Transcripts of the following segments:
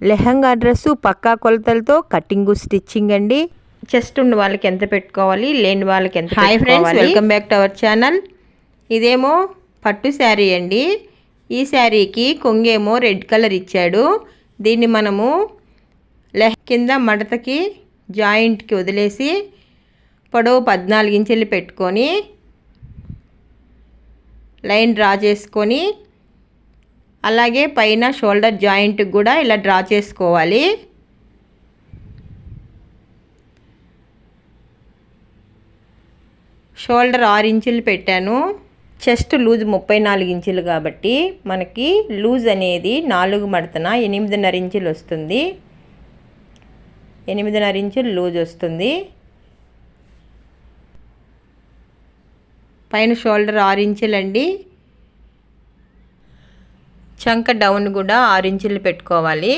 Lehenga dress పక్కా కొలతలతో cutting stitching అండి. Chest ఉన్న వాళ్ళకి ఎంత పెట్టుకోవాలి లేని వాళ్ళకి ఎంత hi friends welcome back to our channel. ఇదేమో పట్టు శారీ అండి. ఈ శారీకి కొంగేమో రెడ్ కలర్ ఇచ్చాడు. దీన్ని మనము లెహ కింద మడతకి జాయింట్కి వదిలేసి పొడవు పద్నాలుగు ఇంచులు పెట్టుకొని లైన్ డ్రా చేసుకొని అలాగే పైన షోల్డర్ జాయింట్ కూడా ఇలా డ్రా చేసుకోవాలి. షోల్డర్ ఆరు ఇంచులు పెట్టాను. చెస్ట్ లూజ్ ముప్పై నాలుగు ఇంచులు కాబట్టి మనకి లూజ్ అనేది నాలుగు మడతన ఎనిమిదిన్నర ఇంచులు వస్తుంది. ఎనిమిదిన్నర ఇంచులు లూజ్ వస్తుంది. పైన షోల్డర్ ఆరు ఇంచులండి. చంక డౌన్ కూడా ఆరు ఇంచులు పెట్టుకోవాలి.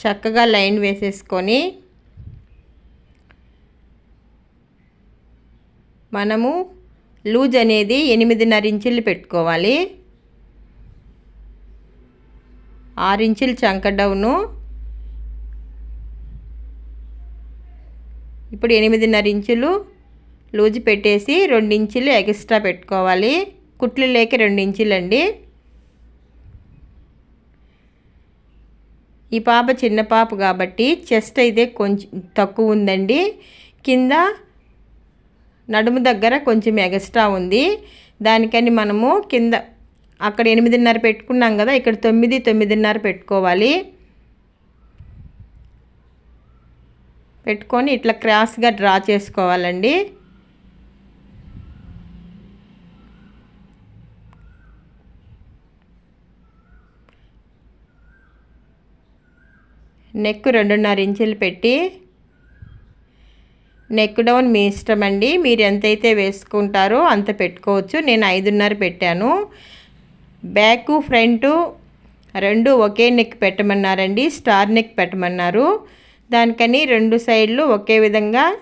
చక్కగా లైన్ వేసేసుకొని మనము లూజ్ అనేది ఎనిమిదిన్నర ఇంచులు పెట్టుకోవాలి. ఆరు ఇంచులు చంక డౌను ఇప్పుడు ఎనిమిదిన్నర ఇంచులు లూజ్ పెట్టేసి రెండు ఇంచులు ఎక్స్ట్రా పెట్టుకోవాలి. కుట్లు లేక రెండు ఇంచులండి ఈ పాప చిన్న పాప కాబట్టి చెస్ట్ అయితే కొంచెం తక్కువ ఉందండి. కింద నడుము దగ్గర కొంచెం ఎగస్ట్రా ఉంది. దానికని మనము కింద అక్కడ ఎనిమిదిన్నర పెట్టుకున్నాం కదా ఇక్కడ తొమ్మిది తొమ్మిదిన్నర పెట్టుకోవాలి. పెట్టుకొని ఇట్లా క్రాస్గా డ్రా చేసుకోవాలండి. నెక్ రెండున్నర ఇంచులు పెట్టి నెక్ డౌన్ మీ ఇష్టం అండి. మీరు ఎంతైతే వేసుకుంటారో అంత పెట్టుకోవచ్చు. నేను ఐదున్నర పెట్టాను. బ్యాక్ ఫ్రంట్ రెండు ఒకే నెక్ పెట్టమన్నారండి. స్టార్ నెక్ పెట్టమన్నారు. దానికని రెండు సైడ్లు ఒకే విధంగా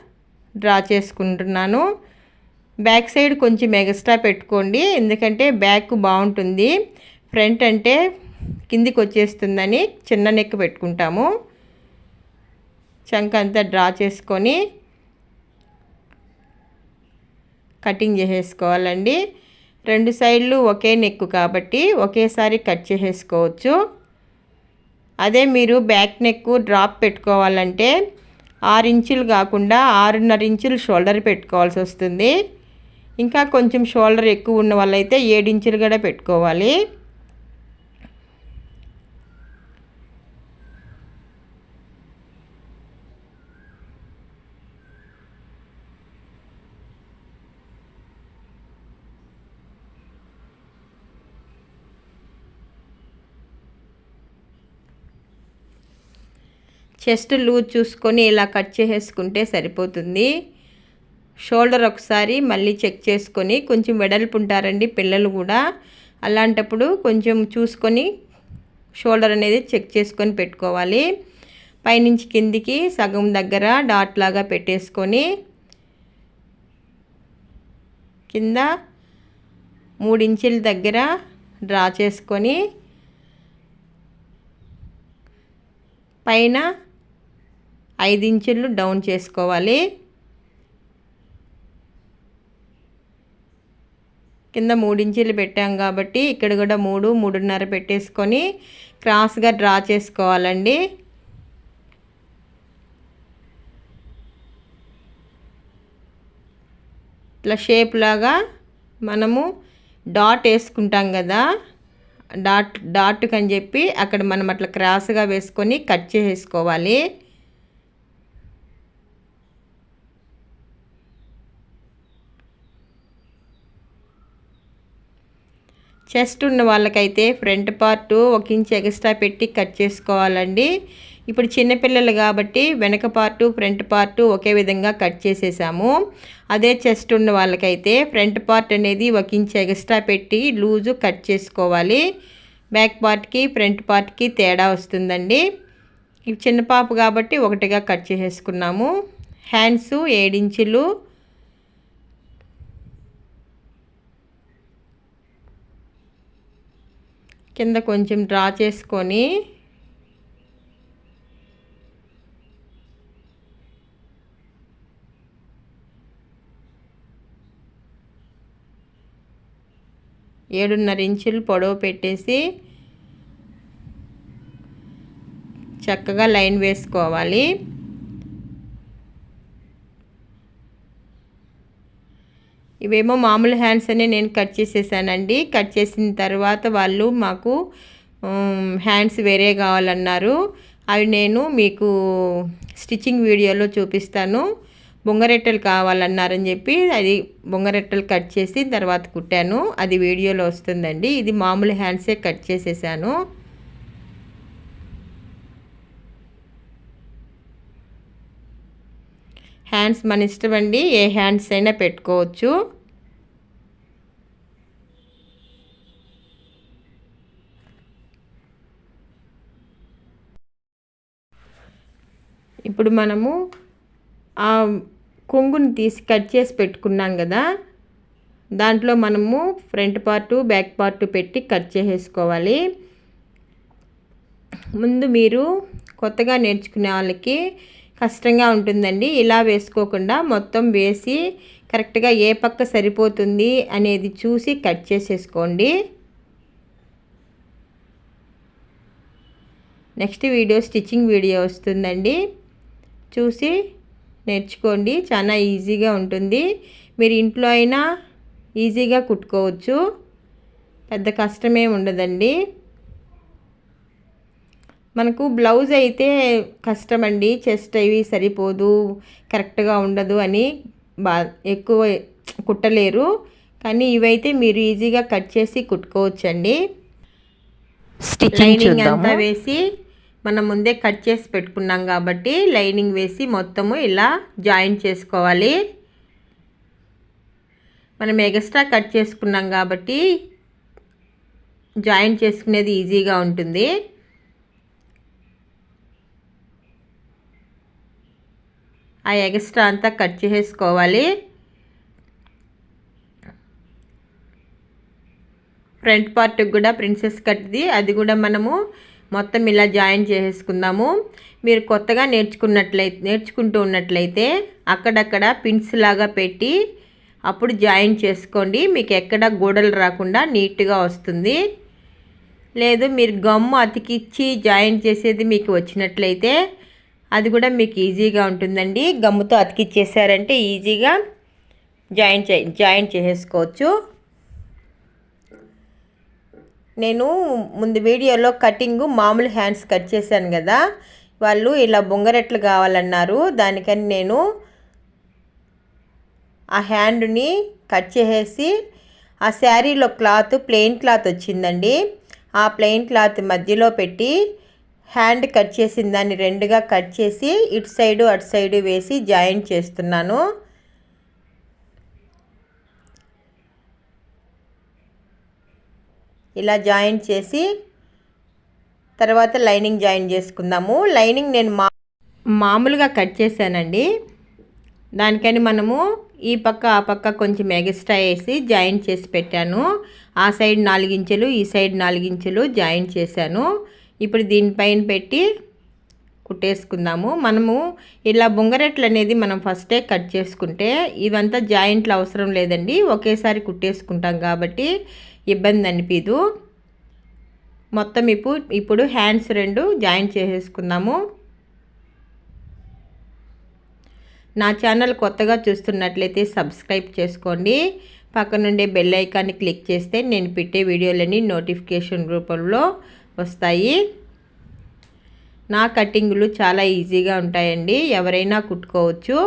డ్రా చేసుకుంటున్నాను. బ్యాక్ సైడ్ కొంచెం ఎక్స్ట్రా పెట్టుకోండి. ఎందుకంటే బ్యాక్ బాగుంటుంది. ఫ్రంట్ అంటే కిందికి వచ్చేస్తుందని చిన్న నెక్ పెట్టుకుంటాము. చంక అంతా డ్రా చేసుకొని కటింగ్ చేసేసుకోవాలండి. రెండు సైడ్లు ఒకే నెక్ కాబట్టి ఒకేసారి కట్ చేసేసుకోవచ్చు. అదే మీరు బ్యాక్ నెక్ డ్రాప్ పెట్టుకోవాలంటే ఆరు ఇంచులు కాకుండా ఆరున్నర ఇంచులు షోల్డర్ పెట్టుకోవాల్సి వస్తుంది. ఇంకా కొంచెం షోల్డర్ ఎక్కువ ఉన్న వాళ్ళైతే ఏడు ఇంచులు కూడా పెట్టుకోవాలి. చెస్ట్ లూజ్ చూసుకొని ఇలా కట్ చేసేసుకుంటే సరిపోతుంది. షోల్డర్ ఒకసారి మళ్ళీ చెక్ చేసుకొని కొంచెం వెడల్పు ఉంటారండి పిల్లలు కూడా. అలాంటప్పుడు కొంచెం చూసుకొని షోల్డర్ అనేది చెక్ చేసుకొని పెట్టుకోవాలి. పైనుంచి కిందికి సగం దగ్గర డాట్ లాగా పెట్టేసుకొని కింద ఇంచుల దగ్గర డ్రా చేసుకొని పైన ఐదు ఇంచులు డౌన్ చేసుకోవాలి. కింద మూడు ఇంచులు పెట్టాం కాబట్టి ఇక్కడ కూడా మూడు మూడున్నర పెట్టేసుకొని క్రాస్గా డ్రా చేసుకోవాలండి. ఇట్లా షేప్ లాగా మనము డాట్ వేసుకుంటాం కదా. డాట్ డాట్కి అని చెప్పి అక్కడ మనం అట్లా క్రాస్గా వేసుకొని కట్ చేసుకోవాలి చెస్ట్ ఉన్న వాళ్ళకైతే ఫ్రంట్ పార్ట్ ఒక ఇంచ్ ఎక్స్ట్రా పెట్టి కట్ చేసుకోవాలండి. ఇప్పుడు చిన్నపిల్లలు కాబట్టి వెనక పార్టు ఫ్రంట్ పార్టు ఒకే విధంగా కట్ చేసేసాము. అదే చెస్ట్ ఉన్న వాళ్ళకైతే ఫ్రంట్ పార్ట్ అనేది ఒక ఇంచ్ ఎక్స్ట్రా పెట్టి లూజు కట్ చేసుకోవాలి. బ్యాక్ పార్ట్కి ఫ్రంట్ పార్ట్కి తేడా వస్తుందండి. ఇవి చిన్న పాప కాబట్టి ఒకటిగా కట్ చేసేసుకున్నాము. హ్యాండ్స్ ఏడించులు కింద కొంచెం డ్రా చేసుకొని ఏడున్నర ఇంచులు పొడవు పెట్టేసి చక్కగా లైన్ వేసుకోవాలి. ఇవేమో మామూలు హ్యాండ్స్ అనే నేను కట్ చేసేసానండి. కట్ చేసిన తర్వాత వాళ్ళు మాకు హ్యాండ్స్ వేరే కావాలన్నారు. అవి నేను మీకు స్టిచ్చింగ్ వీడియోలో చూపిస్తాను. బొంగరెట్టలు కావాలన్నారని చెప్పి అది బొంగరెట్టలు కట్ చేసి తర్వాత కుట్టాను. అది వీడియోలో వస్తుందండి. ఇది మామూలు హ్యాండ్సే కట్ చేసేసాను. హ్యాండ్స్ మన ఇష్టం అండి ఏ హ్యాండ్స్ అయినా పెట్టుకోవచ్చు. ఇప్పుడు మనము ఆ కొంగుని తీసి కట్ చేసి పెట్టుకున్నాం కదా. దాంట్లో మనము ఫ్రంట్ పార్టు బ్యాక్ పార్టు పెట్టి కట్ చేసేసుకోవాలి. ముందు మీరు కొత్తగా నేర్చుకునే వాళ్ళకి కష్టంగా ఉంటుందండి. ఇలా వేసుకోకుండా మొత్తం వేసి కరెక్ట్గా ఏ పక్క సరిపోతుంది అనేది చూసి కట్ చేసేసుకోండి. నెక్స్ట్ వీడియో స్టిచ్చింగ్ వీడియో వస్తుందండి. చూసి నేర్చుకోండి. చాలా ఈజీగా ఉంటుంది. మీరు ఇంట్లో అయినా ఈజీగా కుట్టుకోవచ్చు. పెద్ద కష్టమే ఉండదండి. మనకు బ్లౌజ్ అయితే కష్టమండి. చెస్ట్ అవి సరిపోదు కరెక్ట్గా ఉండదు అని బా ఎక్కువ కుట్టలేరు. కానీ ఇవైతే మీరు ఈజీగా కట్ చేసి కుట్టుకోవచ్చండి. లైనింగ్ అంతా వేసి మనం ముందే కట్ చేసి పెట్టుకున్నాం కాబట్టి లైనింగ్ వేసి మొత్తము ఇలా జాయిన్ చేసుకోవాలి. మనం ఎక్స్ట్రా కట్ చేసుకున్నాం కాబట్టి జాయిన్ చేసుకునేది ఈజీగా ఉంటుంది. ఆ ఎక్స్ట్రా అంతా కట్ చేసేసుకోవాలి ఫ్రంట్ పార్ట్కి కూడా ప్రిన్సెస్ కట్ది అది కూడా మనము మొత్తం ఇలా జాయిన్ చేసేసుకుందాము మీరు కొత్తగా నేర్చుకున్నట్లయితే నేర్చుకుంటూ ఉన్నట్లయితే అక్కడక్కడ పిన్స్ లాగా పెట్టి అప్పుడు జాయిన్ చేసుకోండి. మీకు ఎక్కడ గోడలు రాకుండా నీట్గా వస్తుంది. లేదు మీరు గమ్ము అతికిచ్చి జాయిన్ చేసేది మీకు వచ్చినట్లయితే అది కూడా మీకు ఈజీగా ఉంటుందండి. గమ్ముతో అతికిచ్చేసారంటే ఈజీగా జాయిన్ చే జాయిన్ చేసేసుకోవచ్చు. నేను ముందు వీడియోలో కటింగ్ మామూలు హ్యాండ్స్ కట్ చేశాను కదా. వాళ్ళు ఇలా బొంగరెట్లు కావాలన్నారు. దానికని నేను ఆ హ్యాండ్ని కట్ చేసేసి ఆ శారీలో క్లాత్ ప్లెయిన్ క్లాత్ వచ్చిందండి. ఆ ప్లెయిన్ క్లాత్ మధ్యలో పెట్టి హ్యాండ్ కట్ చేసిన దాన్ని రెండుగా కట్ చేసి ఇటు సైడు అటు సైడు వేసి జాయింట్ చేస్తున్నాను. ఇలా జాయింట్ చేసి తర్వాత లైనింగ్ జాయిన్ చేసుకుందాము. లైనింగ్ నేను మా మామూలుగా కట్ చేశానండి. దానికని మనము ఈ పక్క ఆ పక్క కొంచెం ఎగస్ట్రా వేసి జాయింట్ చేసి పెట్టాను. ఆ సైడ్ నాలుగించెలు ఈ సైడ్ నాలుగించెలు జాయింట్ చేశాను. ఇప్పుడు దీనిపైన పెట్టి కుట్టేసుకుందాము. మనము ఇలా బొంగరెట్లు అనేది మనం ఫస్టే కట్ చేసుకుంటే ఇవంతా జాయింట్లు అవసరం లేదండి. ఒకేసారి కుట్టేసుకుంటాం కాబట్టి ఇబ్బంది అనిపించదు మొత్తం ఇప్పుడు ఇప్పుడు హ్యాండ్స్ రెండు జాయింట్ చేసేసుకుందాము. నా ఛానల్ కొత్తగా చూస్తున్నట్లయితే సబ్స్క్రైబ్ చేసుకోండి. పక్కనుండే బెల్ ఐకాన్ని క్లిక్ చేస్తే నేను పెట్టే వీడియోలన్నీ నోటిఫికేషన్ రూపంలో వస్తాయి. నా కటింగులు చాలా ఈజీగా ఉంటాయండి. ఎవరైనా కుట్టుకోవచ్చు.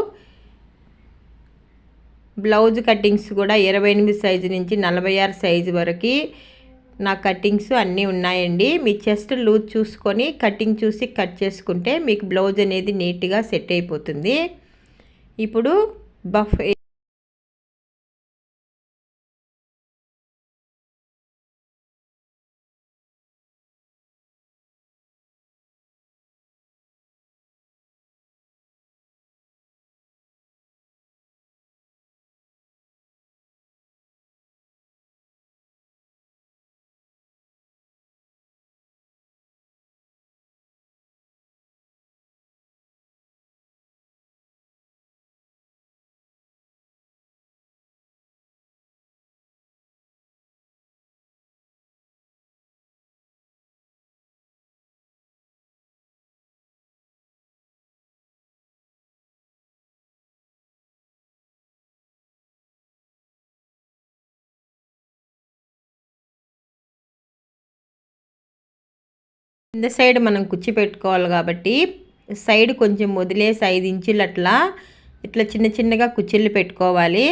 బ్లౌజ్ కటింగ్స్ కూడా ఇరవై ఎనిమిది సైజు నుంచి నలభై ఆరు సైజు వరకు నా కటింగ్స్ అన్నీ ఉన్నాయండి. మీ చెస్ట్ లూజ్ చూసుకొని కటింగ్ చూసి కట్ చేసుకుంటే మీకు బ్లౌజ్ అనేది నీట్గా సెట్ అయిపోతుంది. ఇప్పుడు బఫ్ కింద సైడ్ మనం కుచ్చి పెట్టుకోవాలి కాబట్టి సైడ్ కొంచెం వదిలేసి ఐదు ఇంచులు అట్లా ఇట్లా చిన్న చిన్నగా కుచ్చిళ్ళు పెట్టుకోవాలి.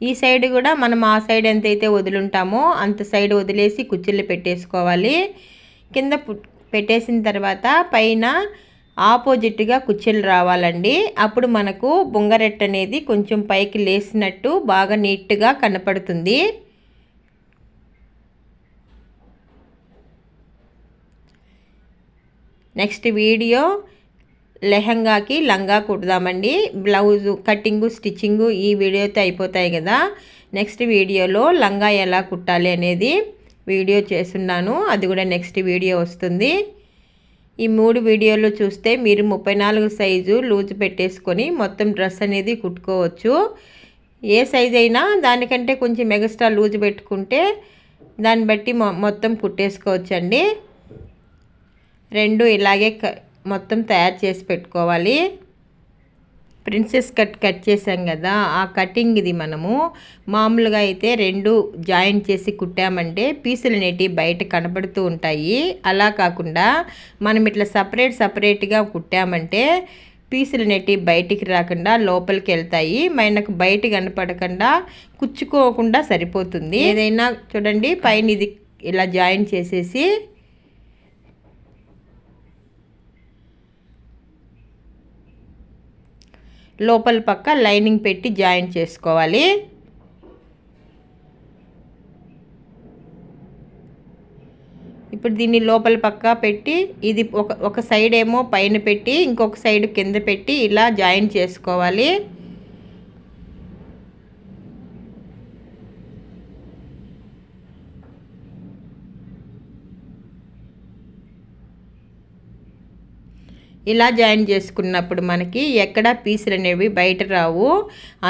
ఈ సైడ్ కూడా మనం ఆ సైడ్ ఎంతైతే వదులుంటామో అంత సైడ్ వదిలేసి కుచ్చిళ్ళు పెట్టేసుకోవాలి. కింద పెట్టేసిన తర్వాత పైన ఆపోజిట్గా కుచ్చిళ్ళు రావాలండి. అప్పుడు మనకు బొంగరెట్ అనేది కొంచెం పైకి లేసినట్టు బాగా నీట్గా కనపడుతుంది. నెక్స్ట్ వీడియో లెహంగాకి లంగా కుడదామండి. బ్లౌజు కటింగు స్టిచ్చింగు ఈ వీడియోతో అయిపోతాయి కదా. నెక్స్ట్ వీడియోలో లంగా ఎలా కుట్టాలి అనేది వీడియో చేస్తున్నాను. అది కూడా నెక్స్ట్ వీడియో వస్తుంది. ఈ మూడు వీడియోలు చూస్తే మీరు ముప్పై నాలుగు సైజు లూజ్ పెట్టేసుకొని మొత్తం డ్రెస్ అనేది కుట్టుకోవచ్చు. ఏ సైజ్ అయినా దానికంటే కొంచెం ఎక్స్ట్రా లూజ్ పెట్టుకుంటే దాన్ని బట్టి మొత్తం కుట్టేసుకోవచ్చండి. రెండు ఇలాగే మొత్తం తయారు చేసి పెట్టుకోవాలి. ప్రిన్సెస్ కట్ కట్ చేసాం కదా ఆ కటింగ్ ఇది మనము. మామూలుగా అయితే రెండు జాయింట్ చేసి కుట్టామంటే పీసులు అనేటివి బయట కనబడుతూ ఉంటాయి. అలా కాకుండా మనం ఇట్లా సపరేట్ సపరేట్గా కుట్టామంటే పీసులు నెట్టి బయటికి రాకుండా లోపలికి వెళ్తాయి. మనకు బయట కనపడకుండా కుచ్చుకోకుండా సరిపోతుంది. ఏదైనా చూడండి పైన ఇది ఇలా జాయిన్ చేసేసి లోపల పక్క లైనింగ్ పెట్టి జాయిన్ చేసుకోవాలి. ఇప్పుడు దీన్ని లోపల పక్క పెట్టి ఇది ఒక ఒక సైడ్ ఏమో పైన పెట్టి ఇంకొక సైడ్ కింద పెట్టి ఇలా జాయిన్ చేసుకోవాలి. ఇలా జాయిన్ చేసుకున్నప్పుడు మనకి ఎక్కడ పీసులు అనేవి బయట రావు.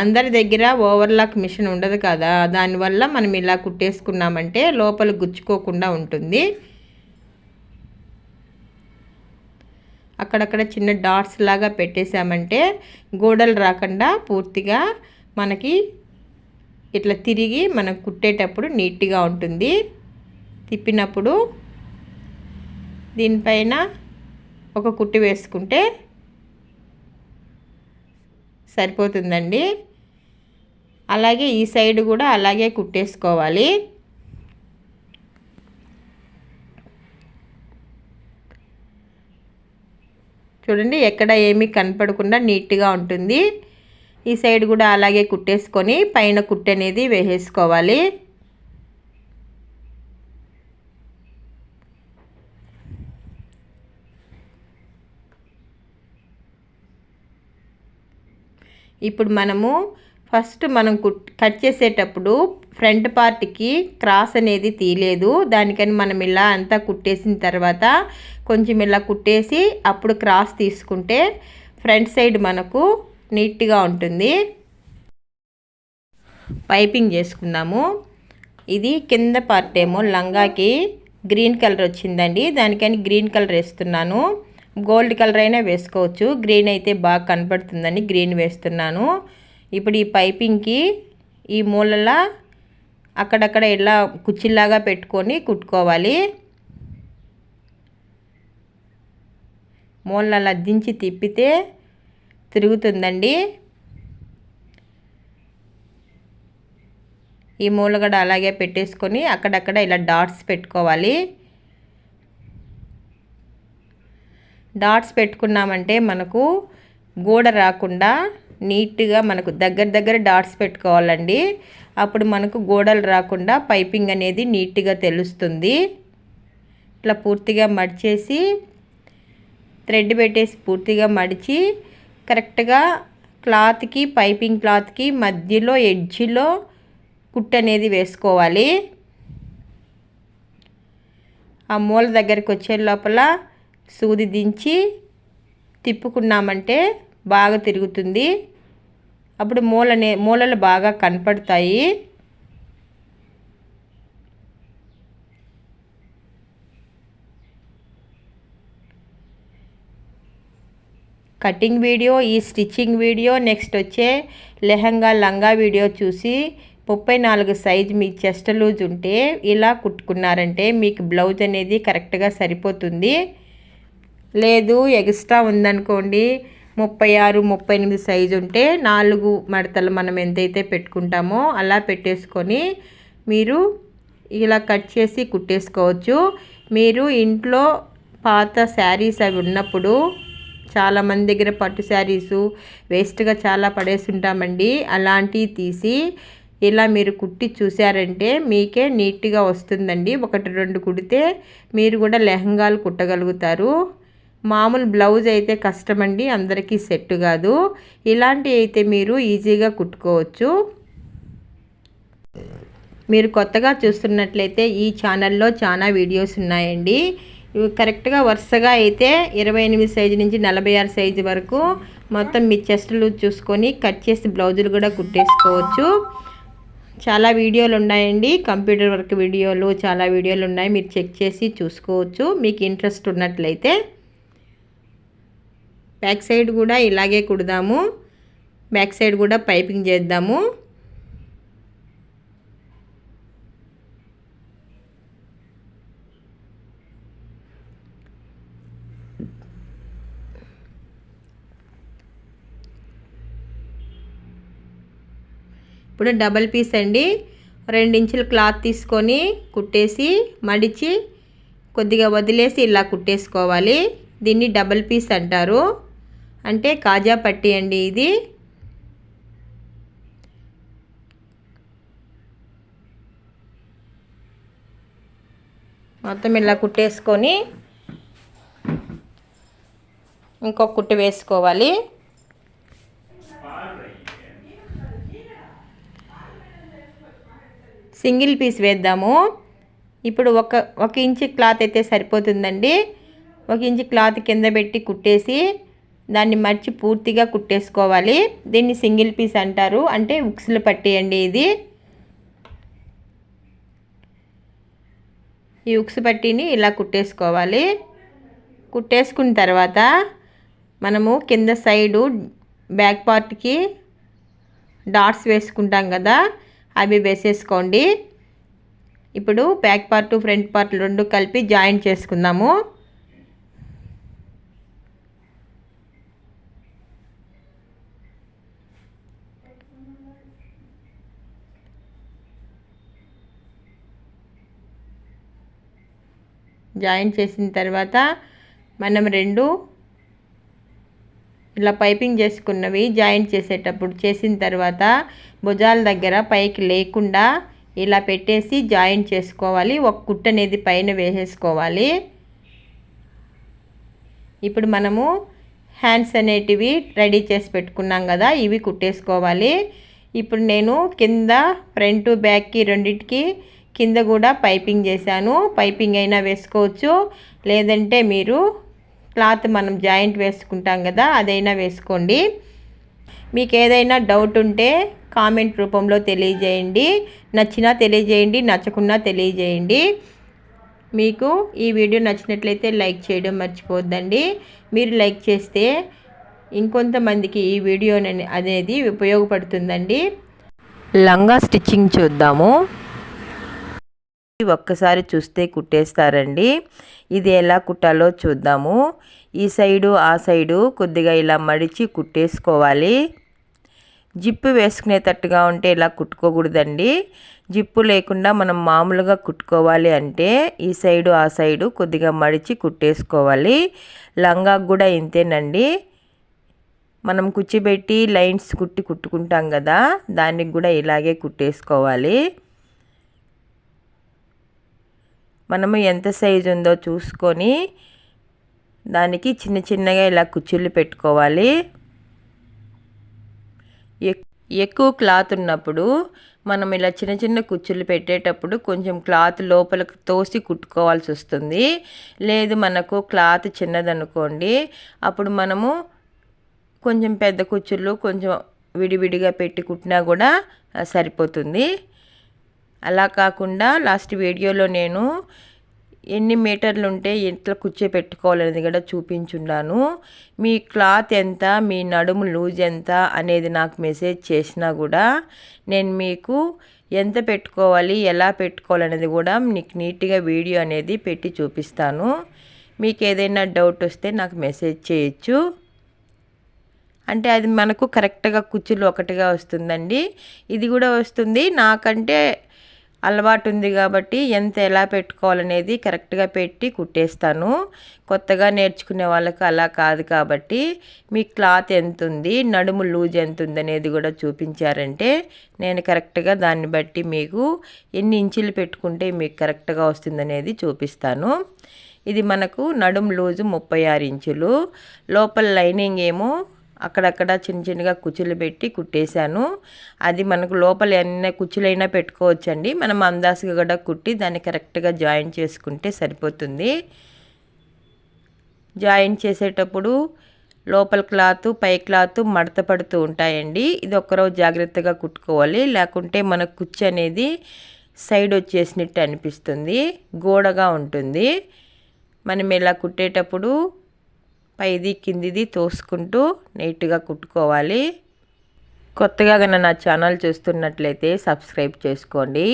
అందరి దగ్గర ఓవర్లాక్ మిషన్ ఉండదు కదా. దానివల్ల మనం ఇలా కుట్టేసుకున్నామంటే లోపల గుచ్చుకోకుండా ఉంటుంది. అక్కడక్కడ చిన్న డాట్స్ లాగా పెట్టేశామంటే గోడలు రాకుండా పూర్తిగా మనకి ఇట్లా తిరిగి మనం కుట్టేటప్పుడు నీట్గా ఉంటుంది. తిప్పినప్పుడు దీనిపైన ఒక కుట్టి వేసుకుంటే సరిపోతుందండి. అలాగే ఈ సైడ్ కూడా అలాగే కుట్టేసుకోవాలి. చూడండి ఎక్కడ ఏమీ కనపడకుండా నీట్గా ఉంటుంది. ఈ సైడ్ కూడా అలాగే కుట్టేసుకొని పైన కుట్టనేది అనేది వేసేసుకోవాలి. ఇప్పుడు మనము ఫస్ట్ మనం కట్ చేసేటప్పుడు ఫ్రంట్ పార్ట్కి క్రాస్ అనేది తీయలేదు. దానికని మనం ఇలా అంతా కుట్టేసిన తర్వాత కొంచెం ఇలా కుట్టేసి అప్పుడు క్రాస్ తీసుకుంటే ఫ్రంట్ సైడ్ మనకు నీట్గా ఉంటుంది. పైపింగ్ చేసుకుందాము. ఇది కింద పార్ట్ ఏమో లంగాకి గ్రీన్ కలర్ వచ్చిందండి. దానికని గ్రీన్ కలర్ వేస్తున్నాను. గోల్డ్ కలర్ అయినా వేసుకోవచ్చు. గ్రీన్ అయితే బాగా కనపడుతుందని గ్రీన్ వేస్తున్నాను. ఇప్పుడు ఈ పైపింగ్కి ఈ మూలలా అక్కడక్కడ ఇలా కుచ్చిల్లాగా పెట్టుకొని కుట్టుకోవాలి. మూలలా దించి తిప్పితే తిరుగుతుందండి. ఈ మూలగడ అలాగే పెట్టేసుకొని అక్కడక్కడ ఇలా డాట్స్ పెట్టుకోవాలి. డాట్స్ పెట్టుకున్నామంటే మనకు గోడ రాకుండా నీట్గా మనకు దగ్గర దగ్గర డాట్స్ పెట్టుకోవాలండి. అప్పుడు మనకు గోడలు రాకుండా పైపింగ్ అనేది నీట్గా తెలుస్తుంది. ఇట్లా పూర్తిగా మడిచేసి థ్రెడ్ పెట్టేసి పూర్తిగా మడిచి కరెక్ట్గా క్లాత్కి పైపింగ్ క్లాత్కి మధ్యలో ఎడ్జిలో కుట్ అనేది వేసుకోవాలి. ఆ మూల దగ్గరికి వచ్చే లోపల సూది దించి తిప్పుకున్నామంటే బాగా తిరుగుతుంది. అప్పుడు మూలనే మూలలు బాగా కనపడతాయి. కటింగ్ వీడియో ఈ స్టిచ్చింగ్ వీడియో నెక్స్ట్ వచ్చే లెహంగా లంగా వీడియో చూసి ముప్పై నాలుగు సైజు మీ చెస్ట్ లూజ్ ఉంటే ఇలా కుట్టుకున్నారంటే మీకు బ్లౌజ్ అనేది కరెక్ట్గా సరిపోతుంది. లేదు ఎక్స్ట్రా ఉందనుకోండి. ముప్పై ఆరు ముప్పై ఎనిమిది సైజు ఉంటే నాలుగు మడతలు మనం ఎంతైతే పెట్టుకుంటామో అలా పెట్టేసుకొని మీరు ఇలా కట్ చేసి కుట్టేసుకోవచ్చు. మీరు ఇంట్లో పాత శారీస్ అవి ఉన్నప్పుడు చాలామంది దగ్గర పట్టు శారీసు వేస్ట్గా చాలా పడేసి ఉంటామండి అలాంటివి తీసి ఇలా మీరు కుట్టి చూసారంటే మీకే నీట్గా వస్తుందండి. ఒకటి రెండు కుడితే మీరు కూడా లెహంగాలు కుట్టగలుగుతారు. మామూలు బ్లౌజ్ అయితే కష్టమండి అందరికీ సెట్ కాదు. ఇలాంటివి అయితే మీరు ఈజీగా కుట్టుకోవచ్చు. మీరు కొత్తగా చూస్తున్నట్లయితే ఈ ఛానల్లో చాలా వీడియోస్ ఉన్నాయండి. ఇవి కరెక్ట్గా వరుసగా అయితే ఇరవై ఎనిమిది సైజు నుంచి నలభై ఆరు సైజు వరకు మొత్తం మీ చెస్టులు చూసుకొని కట్ చేసి బ్లౌజులు కూడా కుట్టేసుకోవచ్చు. చాలా వీడియోలు ఉన్నాయండి కంప్యూటర్ వర్క్ వీడియోలు చాలా వీడియోలు ఉన్నాయి మీరు చెక్ చేసి చూసుకోవచ్చు. మీకు ఇంట్రెస్ట్ ఉన్నట్లయితే బ్యాక్ సైడ్ కూడా ఇలాగే కుడదాము. బ్యాక్ సైడ్ కూడా పైపింగ్ చేద్దాము. ఇప్పుడు డబల్ పీస్ అండి. రెండించులు క్లాత్ తీసుకొని కుట్టేసి మడిచి కొద్దిగా వదిలేసి ఇలా కుట్టేసుకోవాలి. దీన్ని డబల్ పీస్ అంటారు. అంటే కాజా పట్టి అండి ఇది. మొత్తం ఇలా కుట్టేసుకొని ఇంకొక కుట్టు వేసుకోవాలి. సింగిల్ పీస్ వేద్దాము. ఇప్పుడు ఒక ఒక ఇంచు క్లాత్ అయితే సరిపోతుందండి. ఒక ఇంచు క్లాత్ కింద పెట్టి కుట్టేసి దాన్ని మర్చి పూర్తిగా కుట్టేసుకోవాలి. దీన్ని సింగిల్ పీస్ అంటారు. అంటే ఉక్సులు పట్టేయండి ఇది. ఈ ఉక్స్ పట్టీని ఇలా కుట్టేసుకోవాలి. కుట్టేసుకున్న తర్వాత మనము కింద సైడు బ్యాక్ పార్ట్కి డాట్స్ వేసుకుంటాం కదా అవి వేసేసుకోండి. ఇప్పుడు బ్యాక్ పార్ట్ ఫ్రంట్ పార్ట్ రెండు కలిపి జాయింట్ చేసుకుందాము. జాయిన్ చేసిన తర్వాత మనం రెండు ఇలా పైపింగ్ చేసుకున్నవి జాయింట్ చేసేటప్పుడు చేసిన తర్వాత భుజాల దగ్గర పైకి లేకుండా ఇలా పెట్టేసి జాయింట్ చేసుకోవాలి. ఒక కుట్ట అనేది పైన వేసేసుకోవాలి. ఇప్పుడు మనము హ్యాండ్స్ అనేటివి రెడీ చేసి పెట్టుకున్నాం కదా ఇవి కుట్టేసుకోవాలి. ఇప్పుడు నేను కింద ఫ్రంట్ బ్యాక్కి రెండింటికి కింద కూడా పైపింగ్ చేశాను. పైపింగ్ అయినా వేసుకోవచ్చు. లేదంటే మీరు క్లాత్ మనం జాయింట్ వేసుకుంటాం కదా అదైనా వేసుకోండి. మీకు ఏదైనా డౌట్ ఉంటే కామెంట్ రూపంలో తెలియజేయండి. నచ్చినా తెలియజేయండి నచ్చకున్నా తెలియజేయండి. మీకు ఈ వీడియో నచ్చినట్లయితే లైక్ చేయడం మర్చిపోద్దండి మీరు లైక్ చేస్తే ఇంకొంతమందికి ఈ వీడియో అనేది ఉపయోగపడుతుందండి. లంగా స్టిచ్చింగ్ చూద్దాము. ఒక్కసారి చూస్తే కుట్టేస్తారండి. ఇది ఎలా కుట్టాలో చూద్దాము. ఈ సైడు ఆ సైడు కొద్దిగా ఇలా మడిచి కుట్టేసుకోవాలి. జిప్పు వేసుకునేటట్టుగా ఉంటే ఇలా కుట్టుకోకూడదండి. జిప్పు లేకుండా మనం మామూలుగా కుట్టుకోవాలి అంటే ఈ సైడు ఆ సైడు కొద్దిగా మడిచి కుట్టేసుకోవాలి. లంగాకు కూడా ఇంతేనండి. మనం కుచ్చిపెట్టి లైన్స్ కుట్టి కుట్టుకుంటాం కదా దానికి కూడా ఇలాగే కుట్టేసుకోవాలి. మనము ఎంత సైజు ఉందో చూసుకొని దానికి చిన్న చిన్నగా ఇలా కుచ్చుళ్ళు పెట్టుకోవాలి. ఎక్కువ క్లాత్ ఉన్నప్పుడు మనం ఇలా చిన్న చిన్న కుచ్చులు పెట్టేటప్పుడు కొంచెం క్లాత్ లోపలికి తోసి కుట్టుకోవాల్సి వస్తుంది. లేదు మనకు క్లాత్ చిన్నదనుకోండి అప్పుడు మనము కొంచెం పెద్ద కుచ్చులు కొంచెం విడివిడిగా పెట్టి కుట్టినా కూడా సరిపోతుంది. అలా కాకుండా లాస్ట్ వీడియోలో నేను ఎన్ని మీటర్లు ఉంటే ఎట్లా కూర్చోపెట్టుకోవాలనేది కూడా చూపించున్నాను మీ క్లాత్ ఎంత మీ నడుము లూజ్ ఎంత అనేది నాకు మెసేజ్ చేసినా కూడా నేను మీకు ఎంత పెట్టుకోవాలి ఎలా పెట్టుకోవాలనేది కూడా నీకు నీట్గా వీడియో అనేది పెట్టి చూపిస్తాను. మీకు ఏదైనా డౌట్ వస్తే నాకు మెసేజ్ చేయొచ్చు. అంటే అది మనకు కరెక్ట్గా కుచ్చులు ఒకటిగా వస్తుందండి. ఇది కూడా వస్తుంది. నాకంటే అలవాటు ఉంది కాబట్టి ఎంత ఎలా పెట్టుకోవాలనేది కరెక్ట్గా పెట్టి కుట్టేస్తాను. కొత్తగా నేర్చుకునే వాళ్ళకి అలా కాదు కాబట్టి మీ క్లాత్ ఎంత ఉంది నడుము లూజ్ ఎంత ఉంది అనేది కూడా చూపించారంటే నేను కరెక్ట్గా దాన్ని బట్టి మీకు ఎన్ని ఇంచులు పెట్టుకుంటే మీకు కరెక్ట్గా వస్తుందనేది చూపిస్తాను. ఇది మనకు నడుము లూజు ముప్పై ఆరు ఇంచులు. లోపల లైనింగ్ ఏమో అక్కడక్కడ చిన్న చిన్నగా కుచ్చులు పెట్టి కుట్టేశాను. అది మనకు లోపల ఎన్ని కుచ్చులైనా పెట్టుకోవచ్చండి. మనం అందాసుగా కూడా కుట్టి దాన్ని కరెక్ట్గా జాయిన్ చేసుకుంటే సరిపోతుంది. జాయిన్ చేసేటప్పుడు లోపల క్లాత్ పై క్లాత్ మడత పడుతూ ఉంటాయండి. ఇది ఒక్కరోజు జాగ్రత్తగా కుట్టుకోవాలి. లేకుంటే మన కుచ్చు అనేది సైడ్ వచ్చేసినట్టు అనిపిస్తుంది. గోడగా ఉంటుంది. మనం ఇలా కుట్టేటప్పుడు పైది కిందిది తోసుకుంటూ నీట్గా కుట్టుకోవాలి. కొత్తగా కన్నా నా ఛానల్ చూస్తున్నట్లయితే సబ్స్క్రైబ్ చేసుకోండి.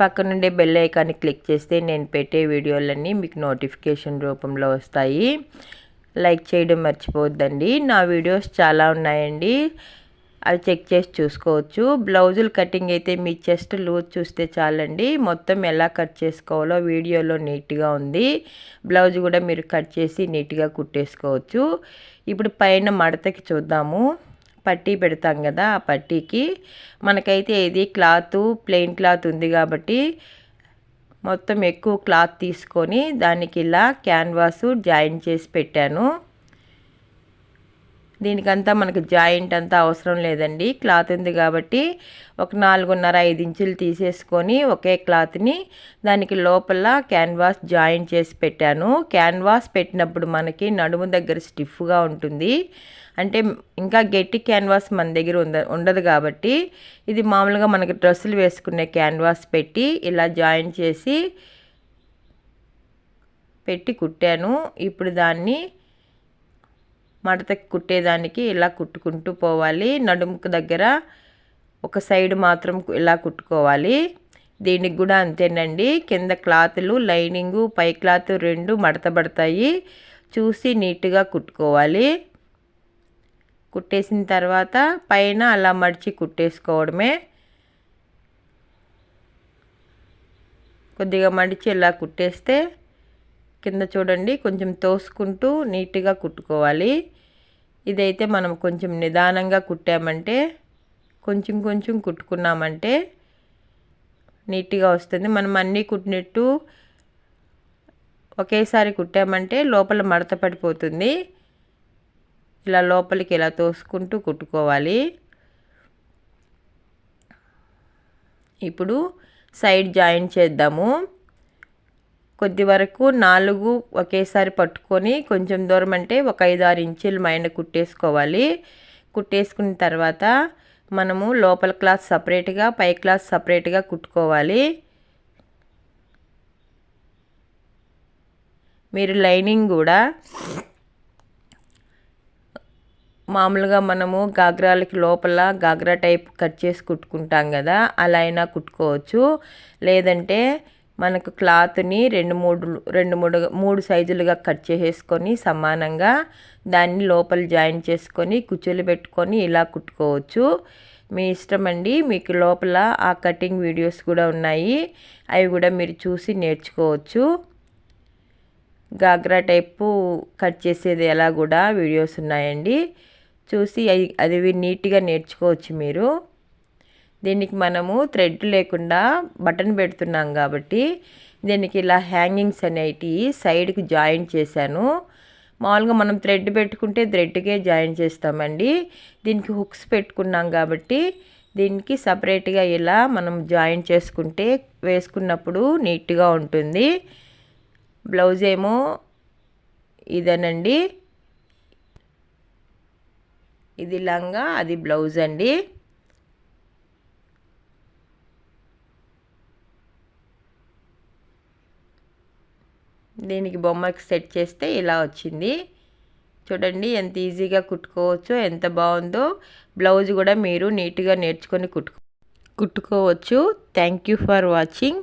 పక్కనుండే బెల్ ఐకాన్ని క్లిక్ చేస్తే నేను పెట్టే వీడియోలన్నీ మీకు నోటిఫికేషన్ రూపంలో వస్తాయి. లైక్ చేయడం మర్చిపోవద్దండి. నా వీడియోస్ చాలా ఉన్నాయండి. అవి చెక్ చేసి చూసుకోవచ్చు. బ్లౌజులు కటింగ్ అయితే మీ చెస్ట్ లూజ్ చూస్తే చాలండి. మొత్తం ఎలా కట్ చేసుకోవాలో వీడియోలో నీట్గా ఉంది. బ్లౌజ్ కూడా మీరు కట్ చేసి నీట్గా కుట్టేసుకోవచ్చు. ఇప్పుడు పైన మడతకి చూద్దాము. పట్టీ పెడతాం కదా ఆ పట్టీకి. మనకైతే ఇది క్లాత్ ప్లెయిన్ క్లాత్ ఉంది కాబట్టి మొత్తం ఎక్కువ క్లాత్ తీసుకొని దానికి ఇలా క్యాన్వాసు జాయిన్ చేసి పెట్టాను. దీనికంతా మనకు జాయింట్ అంతా అవసరం లేదండి. క్లాత్ ఉంది కాబట్టి ఒక నాలుగున్నర ఐదు ఇంచులు తీసేసుకొని ఒకే క్లాత్ని దానికి లోపల క్యాన్వాస్ జాయిన్ చేసి పెట్టాను. క్యాన్వాస్ పెట్టినప్పుడు మనకి నడుము దగ్గర స్టిఫ్గా ఉంటుంది. అంటే ఇంకా గట్టి క్యాన్వాస్ మన దగ్గర ఉంద ఉండదు కాబట్టి ఇది మామూలుగా మనకి డ్రెస్సులు వేసుకునే క్యాన్వాస్ పెట్టి ఇలా జాయిన్ చేసి పెట్టి కుట్టాను. ఇప్పుడు దాన్ని మడతకి కుట్టేదానికి ఇలా కుట్టుకుంటూ పోవాలి. నడుముకు దగ్గర ఒక సైడ్ మాత్రం ఇలా కుట్టుకోవాలి. దీనికి కూడా అంతేనండి. కింద క్లాతులు లైనింగు పై క్లాత్ రెండు మడతబడతాయి చూసి నీట్గా కుట్టుకోవాలి. కుట్టేసిన తర్వాత పైన అలా మడిచి కుట్టేసుకోవడమే. కొద్దిగా మడిచి ఇలా కుట్టేస్తే కింద చూడండి కొంచెం తోసుకుంటూ నీట్గా కుట్టుకోవాలి. ఇదైతే మనం కొంచెం నిదానంగా కుట్టామంటే కొంచెం కొంచెం కుట్టుకున్నామంటే నీట్గా వస్తుంది. మనం అన్నీ కుట్టినట్టు ఒకేసారి కుట్టామంటే లోపల మడత పడిపోతుంది. ఇలా లోపలికి ఇలా తోసుకుంటూ కుట్టుకోవాలి. ఇప్పుడు సైడ్ జాయిన్ చేద్దాము. కొద్ది వరకు నాలుగు ఒకేసారి పట్టుకొని కొంచెం దూరం అంటే ఒక ఐదు ఆరు ఇంచులు మైన కుట్టేసుకోవాలి. కుట్టేసుకున్న తర్వాత మనము లోపల క్లాత్ సపరేట్గా పై క్లాత్ సపరేట్గా కుట్టుకోవాలి. మీరు లైనింగ్ కూడా మామూలుగా మనము గాగ్రాలకి లోపల గాగ్రా టైప్ కట్ చేసి కుట్టుకుంటాం కదా అలా అయినా కుట్టుకోవచ్చు. లేదంటే మనకు క్లాత్ని రెండు మూడు రెండు మూడు మూడు సైజులుగా కట్ చేసేసుకొని సమానంగా దాన్ని లోపల జాయిన్ చేసుకొని కుచ్చులు పెట్టుకొని ఇలా కుట్టుకోవచ్చు. మీ ఇష్టం అండి. మీకు లోపల ఆ కటింగ్ వీడియోస్ కూడా ఉన్నాయి. అవి కూడా మీరు చూసి నేర్చుకోవచ్చు. గాగ్రా టైపు కట్ చేసేది ఎలా కూడా వీడియోస్ ఉన్నాయండి. చూసి అవి అది నీట్గా నేర్చుకోవచ్చు మీరు. దీనికి మనము థ్రెడ్ లేకుండా బటన్ పెడుతున్నాం కాబట్టి దీనికి ఇలా హ్యాంగింగ్స్ అనేటివి సైడ్కి జాయిన్ చేశాను. మామూలుగా మనం థ్రెడ్ పెట్టుకుంటే థ్రెడ్కే జాయిన్ చేస్తామండి. దీనికి హుక్స్ పెట్టుకున్నాం కాబట్టి దీనికి సపరేట్గా ఇలా మనం జాయిన్ చేసుకుంటే వేసుకున్నప్పుడు నీట్గా ఉంటుంది. బ్లౌజ్ ఏమో ఇదేనండి. ఇది లంగా అది బ్లౌజ్ అండి. దీనికి బొమ్మకి సెట్ చేస్తే ఇలా వచ్చింది. చూడండి ఎంత ఈజీగా కుట్టుకోవచ్చో ఎంత బాగుందో. బ్లౌజ్ కూడా మీరు నీట్గా నేర్చుకొని కుట్టుకో కుట్టుకోవచ్చు. Thank you for watching